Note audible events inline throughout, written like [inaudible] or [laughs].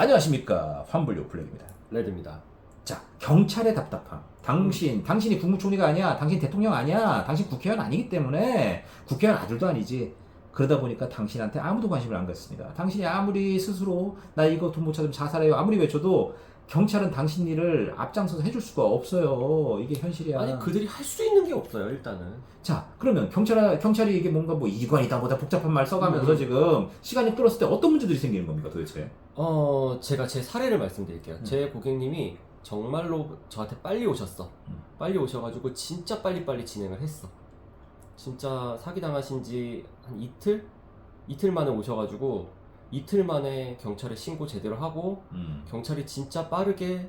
안녕하십니까 환불요 블랙입니다. 레드입니다. 자 경찰의 답답함. 당신 당신이 국무총리가 아니야. 당신 대통령 아니야. 당신 국회의원 아니기 때문에 국회의원 아들도 아니지. 그러다 보니까 당신한테 아무도 관심을 안 갖습니다. 당신이 아무리 스스로 나 이거 돈 못 찾으면 자살해요. 아무리 외쳐도 경찰은 당신 일을 앞장서서 해줄 수가 없어요. 이게 현실이야. 아니 그들이 할 수 있는 게 없어요 일단은. 자, 그러면 경찰 경찰이 이게 뭔가 뭐 이관이다 뭐다 복잡한 말 써가면서 음. 지금 시간이 끌었을 때 어떤 문제들이 생기는 겁니까 도대체? 어 제가 제 사례를 말씀드릴게요. 음. 제 고객님이 정말로 저한테 빨리 오셨어. 음. 빨리 오셔가지고 진짜 빨리 빨리 진행을 했어. 진짜 사기 당하신 지 한 이틀 이틀 만에 오셔가지고 이틀 만에 경찰에 신고 제대로 하고 음, 경찰이 진짜 빠르게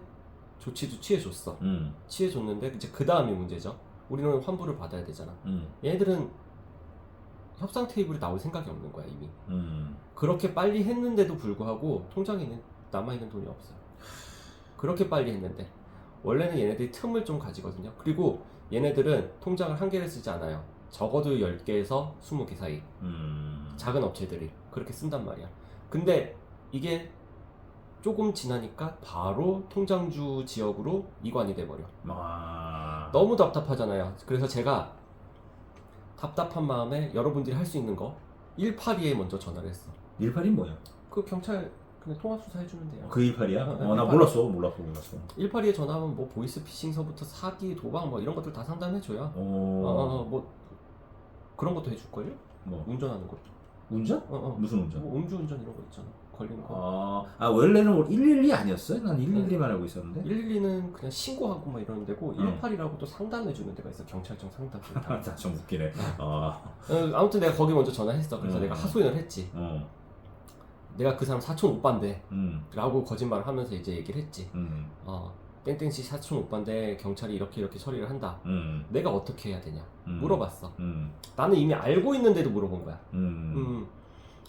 조치도 취해줬어. 음, 취해줬는데 이제 그 다음이 문제죠. 우리는 환불을 받아야 되잖아. 음, 얘네들은 협상 테이블에 나올 생각이 없는 거야 이미. 음. 그렇게 빨리 했는데도 불구하고 통장에는 남아있는 돈이 없어요. 그렇게 빨리 했는데 원래는 얘네들이 틈을 좀 가지거든요. 그리고 얘네들은 통장을 한 개를 쓰지 않아요. 적어도 10개에서 20개 사이 음. 작은 업체들이 그렇게 쓴단 말이야. 근데 이게 조금 지나니까 바로 통장주 지역으로 이관이 돼버려. 아. 너무 답답하잖아요. 그래서 제가 답답한 마음에 여러분들이 할 수 있는 거 182에 먼저 전화를 했어. 18이 뭐야? 그 경찰 그냥 통화 수사 해주면 돼요. 그 18이야? 어, 어, 나 18. 몰랐어, 몰랐어, 몰랐어. 182에 전화하면 뭐 보이스 피싱서부터 사기, 도박 뭐 이런 것들 다 상담해줘요. 어, 어, 어, 뭐 그런 것도 해줄걸요? 뭐 운전하는 것도. 운전? 어, 어. 무슨 운전? 뭐 음주운전 이런 거 있잖아. 걸리는 거. 아, 아 원래는 112 아니었어요? 난 112만 알고 있었는데. 112는 그냥 신고하고 막 이러는 데고 응. 182라고 또 상담해주는 데가 있어. 경찰청 상담센터. [laughs] 아, 좀 웃기네. 아, 어, 아무튼 내가 거기 먼저 전화했어. 그래서 응. 내가 하소연을 했지. 어, 내가 그 사람 사촌 오빠인데 음, 라고 거짓말을 하면서 이제 얘기를 했지. 음, 어, 땡땡씨 사촌 오빠인데 경찰이 이렇게 이렇게 처리를 한다. 음, 내가 어떻게 해야 되냐? 음. 물어봤어. 음, 나는 이미 알고 있는데도 물어본 거야. 음, 음.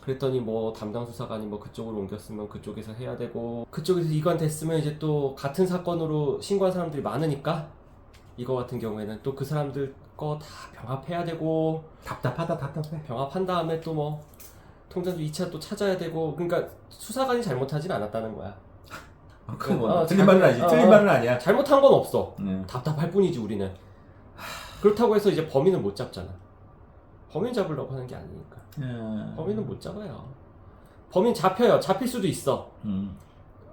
그랬더니 뭐 담당 수사관이 뭐 그쪽으로 옮겼으면 그쪽에서 해야 되고 그쪽에서 이관 됐으면 이제 또 같은 사건으로 신고한 사람들이 많으니까 이거 같은 경우에는 또 그 사람들 거 다 병합해야 되고 답답하다, 답답해. 병합한 다음에 또 뭐 통장도 2차 또 찾아야 되고 그러니까 수사관이 잘못하진 않았다는 거야. 아, 그건 뭐 어, 틀린 잘- 말은 아니지. 어, 틀린 어. 말은 아니야. 잘못한 건 없어. 음. 답답할 뿐이지 우리는. 그렇다고 해서 이제 범인을 못 잡잖아. 범인 잡으려고 하는 게 아니니까. 음. 범인은 못 잡아요. 범인 잡혀요. 잡힐 수도 있어. 음.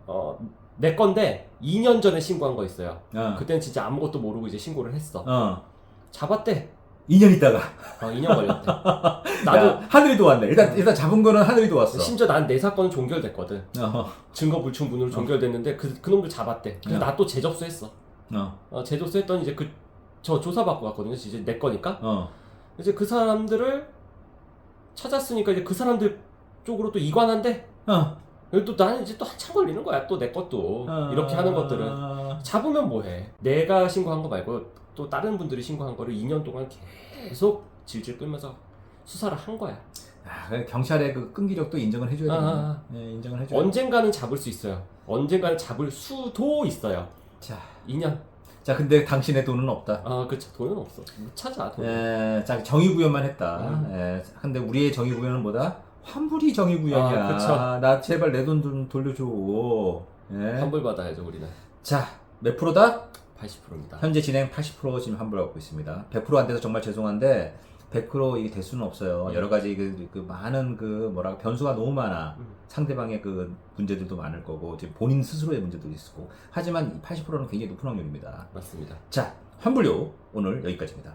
어, 내 건데 2년 전에 신고한 거 있어요. 어. 그땐 진짜 아무것도 모르고 이제 신고를 했어. 어. 잡았대. 2년 있다가. [laughs] 어, 2년 걸렸대. 나도 나도 하늘이 도 왔네. 일단 일단 잡은 거는 하늘이 도 왔어. 심지어 난 내 사건은 종결됐거든. 어. 증거 불충분으로 종결됐는데 그 그놈들 잡았대. 그래서 어. 나 또 재접수했어. 어. 어, 재접수했더니 이제 그 저 조사받고 갔거든요. 이제 내 거니까. 어. 이제 그 사람들을 찾았으니까 이제 그 사람들 쪽으로 또 이관한대. 어. 또 나는 이제 또 한참 걸리는 거야. 또 내 것도 어. 이렇게 하는 것들은 잡으면 뭐해? 내가 신고한 거 말고 또 다른 분들이 신고한 거를 2년 동안 계속 질질 끌면서 수사를 한 거야. 아, 경찰의 그 끈기력도 인정을 해줘야 아, 되네. 아, 예, 인정을 해줘야 돼. 언젠가는 잡을 수 있어요. 언젠가는 잡을 수도 있어요. 자, 2년. 자, 근데 당신의 돈은 없다. 아, 그렇죠. 돈은 없어. 못 찾아. 돈. 예, 자, 정의 구현만 했다. 음. 예, 근데 우리의 정의 구현은 뭐다? 환불이 정의 구현이야. 아, 그쵸. 나 제발 내 돈 좀 돌려줘. 예. 환불 받아야죠, 우리는. 자, 몇 프로다? 80%입니다. 현재 진행 80% 지금 환불하고 있습니다. 100%안 돼서 정말 죄송한데 100% 이게 될 수는 없어요. 음. 여러 가지 그, 그 많은 그 뭐랄까 변수가 너무 많아. 음. 상대방의 그 문제들도 많을 거고 이제 본인 스스로의 문제도 있고 하지만 이 80%는 굉장히 높은 확률입니다. 맞습니다. 자 환불료 오늘 여기까지입니다.